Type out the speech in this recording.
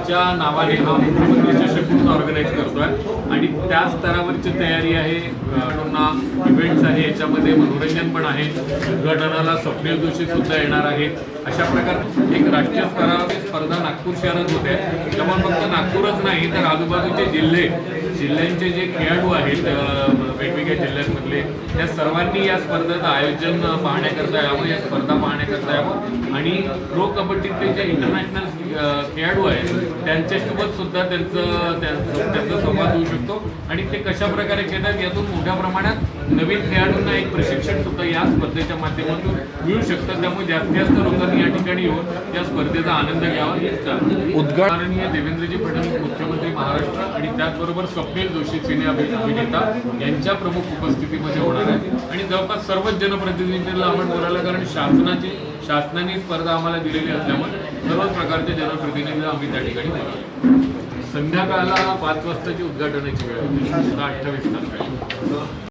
यांच्या नावाने हा मुख्यमंत्री चषक म्हणून ऑर्गनाईज करतोय. आणि त्या स्तरावरची तयारी आहे. पुन्हा इव्हेंट्स आहे. याच्यामध्ये मनोरंजन पण आहे. उद्घाटनाला स्वप्नील जोशी सुद्धा येणार आहेत अशा प्रकारे एक राष्ट्रीय स्तरावर स्पर्धा नागपूर शहरात होते. त्यामुळे फक्त नागपूरच नाही तर आजूबाजूचे जिल्हे जिल्ह्यांचे जे खेळाडू आहेत वेगवेगळ्या जिल्ह्यांमधले त्या सर्वांनी या स्पर्धेचं आयोजन पाहण्याकरता यावं या स्पर्धा पाहण्याकरता यावं. आणि प्रो कबड्डीतले जे इंटरनॅशनल खेळाडू आहेत त्यांच्यासोबत सुद्धा त्यांचं त्यांचं त्यांचा संवाद होऊ शकतो. आणि ते कशा प्रकारे खेळतात यातून मोठ्या प्रमाणात नवीन खेळाडूंना एक प्रशिक्षण सुद्धा या स्पर्धेच्या माध्यमातून मिळू शकतं. त्यामुळे जास्तीत जास्त लोकांनी या ठिकाणी येऊन या स्पर्धेचा आनंद घ्यावा. हीच उद्घाटन- माननीय देवेंद्रजी फडणवीस मुख्यमंत्री महाराष्ट्र आणि त्याचबरोबर स्वप्नील जोशी सिने अभि- अभिनेता यांच्या प्रमुख उपस्थितीमध्ये होणार आहे. आणि जवळपास सर्वच जनप्रतिनिधींना आपण बोलायला कारण शासनाची शासनाने स्पर्धा आम्हाला दिलेली असल्यामुळे सर्वच प्रकारचे जनप्रतिनिधी आम्ही त्या ठिकाणी संध्याकाळला पाच वाजताची उद्घाटनाची वेळ होती. अठ्ठावीस तारखेला.